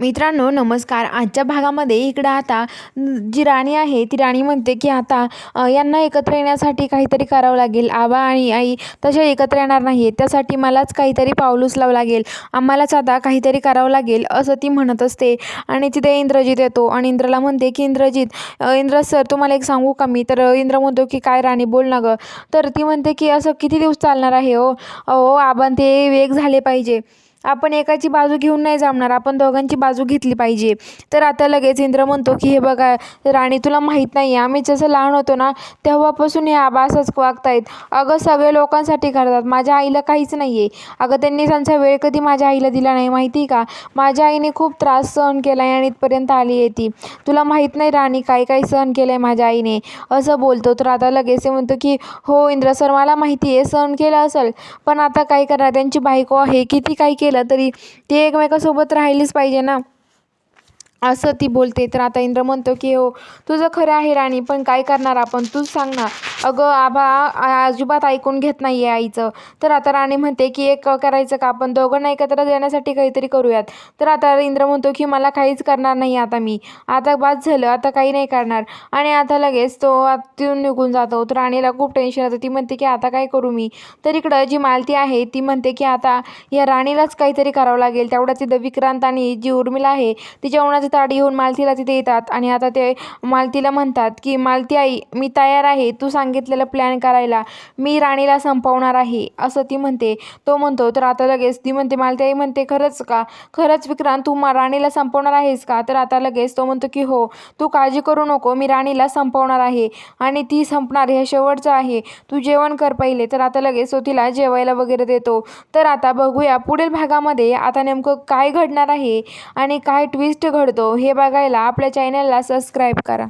मित्रांनो नमस्कार. आजच्या भागामध्ये इकडं आता जी राणी आहे ती राणी म्हणते की आता यांना एकत्र येण्यासाठी काहीतरी करावं लागेल. आबा आणि आई तसे एकत्र येणार नाही त्यासाठी मलाच काहीतरी पाऊल उचलावं लागेल. आम्हालाच आता काहीतरी करावं लागेल असं ती म्हणत असते. आणि तिथे इंद्रजित येतो आणि इंद्रला म्हणते की इंद्रजित इंद्र सर तुम्हाला एक सांगू का मी? तर इंद्र म्हणतो की काय राणी बोल ना गं. तर ती म्हणते की असं किती दिवस चालणार आहे हो? ओ आबान ते वेग झाले पाहिजे. आपण एकाची बाजू घेऊन नाही जमणार. आपण दोघांची बाजू घेतली पाहिजे. तर आता लगेच इंद्र म्हणतो की हे बघा राणी तुला माहीत नाही आहे आम्ही जसं लहान होतो ना तेव्हापासून हे आबा असंच वागतायत. अगं सगळे लोकांसाठी करतात माझ्या आईला काहीच नाही आहे अगं त्यांनी त्यांचा वेळ कधी माझ्या आईला दिला नाही माहिती आहे का? माझ्या आईने खूप त्रास सहन केला आहे आणि इथपर्यंत आली आहे ती. तुला माहीत नाही राणी काय काय सहन केलं आहे माझ्या आईने. असं बोलतो. तर आता लगेच म्हणतो की हो इंद्र सर मला माहिती आहे सहन केलं असेल. पण आता काय करणार? त्यांची बायको आहे. किती काही केलं तरी ते एकमेकासोबत राहिलीच पाहिजे ना. असं ती बोलते. तर आता इंद्र म्हणतो की हो तुझं खरं आहे राणी पण काय करणार आपण? तूच सांग ना. अगं आबा अजिबात ऐकून घेत नाही आहे आईचं. तर आता राणी म्हणते की एक करायचं का? आपण दोघांना एकत्र येण्यासाठी काहीतरी करूयात. तर आता इंद्र म्हणतो की मला काहीच करणार नाही आता मी. आता बाद झालं आता काही नाही करणार. आणि आता लगेच तो तिथून निघून जातो. तर राणीला खूप टेन्शन येतं. ती म्हणते की आता काय करू मी? तर इकडं जी मालती आहे ती म्हणते की आता या राणीलाच काहीतरी करावं लागेल. तेवढ्या तिथं विक्रांत आणि जी उर्मिला आहे ती जेवणाची ताडी घेऊन मालतीला तिथे येतात. आणि आता ते मालतीला म्हणतात की मालती आई मी तयार आहे. तू सांग सांगितलेलं प्लॅन करायला मी राणीला संपवणार आहे असं ती म्हणते. तो म्हणतो तर आता लगेच ती म्हणते मालती आई म्हणते खरंच का? खरंच विक्रांत तू मा राणीला संपवणार आहेस का? तर आता लगेच तो म्हणतो की हो तू काळजी करू नको मी राणीला संपवणार आहे आणि ती संपणार हे शेवटचं आहे. तू जेवण कर पहिले. तर आता लगेच तो तिला जेवायला वगैरे देतो. तर आता बघूया पुढील भागामध्ये आता नेमकं काय घडणार आहे आणि काय ट्विस्ट घडतो हे बघायला आपल्या चॅनलला सबस्क्राईब करा.